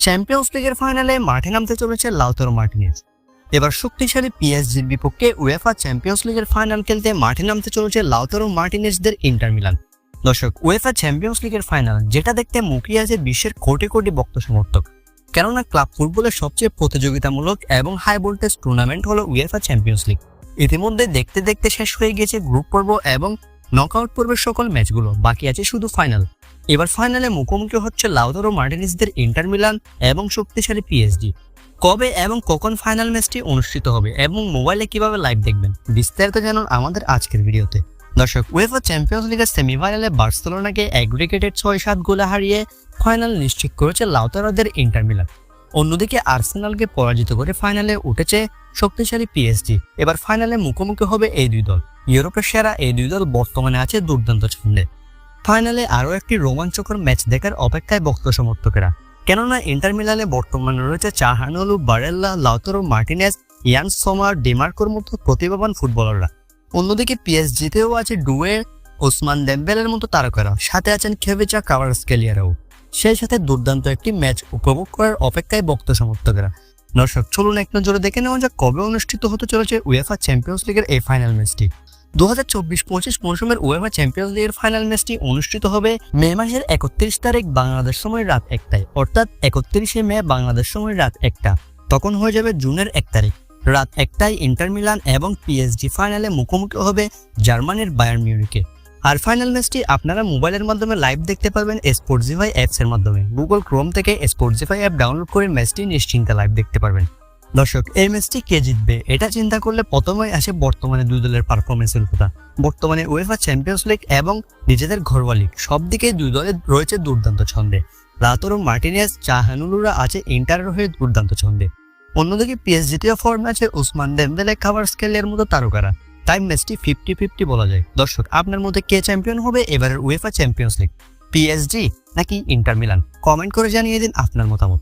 Champions লিগের ফাইনালে মাঠে নামতে চলেছে লাউতারো মার্টিনেজ। এবার শক্তিশালী পিএসজির বিপক্ষে উয়েফা চ্যাম্পিয়ন্স লিগের ফাইনাল খেলতে মাঠে নামতে চলেছে লাউতারো মার্টিনেজদের ইন্টার মিলান দর্শক উয়েফা চ্যাম্পিয়ন্স লিগের ফাইনাল যেটা দেখতে মুখিয়ে আছে বিশ্বের কোটি কোটি ভক্ত সমর্থক। কেননা ক্লাব ফুটবলের সবচেয়ে প্রতিযোগিতামূলক এবং হাই ভোল্টেজ টুর্নামেন্ট হলো উয়েফা চ্যাম্পিয়ন্স লিগ ইতিমধ্যে দেখতে দেখতে শেষ হয়ে গেছে গ্রুপ পর্ব এবং নকআউট পর্বের সকল ম্যাচগুলো বাকি আছে শুধু ফাইনাল এবার ফাইনালে মুখোমুখি হচ্ছে লাউদারো মার্টিনিসদের ইন্টার মিলান এবং শক্তিশালী পিএসডি কবে এবং কখন ফাইনাল ম্যাচটি অনুষ্ঠিত হবে এবং মোবাইলে কীভাবে লাইভ দেখবেন, বিস্তারিত জানুন আমাদের আজকের ভিডিওতে। দর্শক উয়েফা চ্যাম্পিয়ন্স লিগের সেমিফাইনালে বার্সেলোনাকে অ্যাগ্রিগেটেড ছয় সাত গোলে হারিয়ে ফাইনাল নিশ্চিত করেছে লাউতারাদের ইন্টার মিলান। অন্যদিকে আর্সেনালকে পরাজিত করে ফাইনালে উঠেছে শক্তিশালী পিএসজি এবার ফাইনালে মুখোমুখি হবে এই দুই দল। ইউরোপের সেরা এই দুই দল বর্তমানে আছে দুর্দান্ত ছন্দে। ফাইনালে আরও একটি রোমাঞ্চকর ম্যাচ দেখার অপেক্ষায় ভক্ত সমর্থকেরা। কেননা ইন্টার মিলানে বর্তমানে রয়েছে চাহানলু, বারেল্লা, লাউতারো মার্টিনেস ইয়ান সোমার, ডিমার্কোর মতো প্রতিভাবান ফুটবলাররা। অন্যদিকে পিএসজিতেও আছে ডুয়ে, ওসমান ডেম্বেলের মতো তারকারা সাথে আছেন খেভেচা কাভার স্কেলিয়ারাও সেই সাথে দুর্দান্ত একটি ম্যাচ উপভোগ করার অপেক্ষায় ভক্ত সমর্থকেরা। দর্শক, চলুন এক নজরে দেখে নেওয়া যাক কবে অনুষ্ঠিত হতে চলেছে উয়েফা চ্যাম্পিয়ন্স লিগের এই ফাইনাল ম্যাচটি দু হাজার চব্বিশ পঁচিশ মৌসুমের উয়েফা চ্যাম্পিয়ন্স লিগের ফাইনাল ম্যাচটি অনুষ্ঠিত হবে মে মাসের একত্রিশ তারিখ বাংলাদেশ সময় রাত একটায়। অর্থাৎ একত্রিশে মে বাংলাদেশ সময় রাত একটা। তখন হয়ে যাবে জুনের এক তারিখ। রাত একটায় ইন্টার মিলান এবং পিএসজি ফাইনালে মুখোমুখি হবে জার্মানির বায়ার মিউনিকে আর ফাইনাল ম্যাচটি আপনারা মোবাইলের মাধ্যমে লাইভ দেখতে পারবেন স্পোর্টজিফাই অ্যাপস এর মাধ্যমে। গুগল ক্রোম থেকে স্পোর্টজিফাই অ্যাপ ডাউনলোড করে ম্যাচটি নিশ্চিন্তে লাইভ দেখতে পারবেন। দর্শক এই ম্যাচটি কে জিতবে, এটা চিন্তা করলে প্রথমেই আসে বর্তমানে দুই দলের পারফরমেন্সের কথা। বর্তমানে উয়েফা চ্যাম্পিয়ন্স লিগ এবং নিজেদের ঘরোয়া লিগ সব দিকে দুই দলের রয়েছে দুর্দান্ত ছন্দে। রাতরো মার্টিনেস চাহানুলুরা আছে ইন্টারের হয়ে দুর্দান্ত ছন্দে। অন্যদিকে পিএসজিতেও ফর্মে আছে উসমান ডেম্বেলে খাবার স্কেলের মতো তারকারা। তাই ম্যাচটি ফিফটি ফিফটি বলা যায়। দর্শক, আপনার মধ্যে কে চ্যাম্পিয়ন হবে এবারের উয়েফা চ্যাম্পিয়ন্স লিগ পিএসজি নাকি ইন্টার মিলান কমেন্ট করে জানিয়ে দিন আপনার মতামত।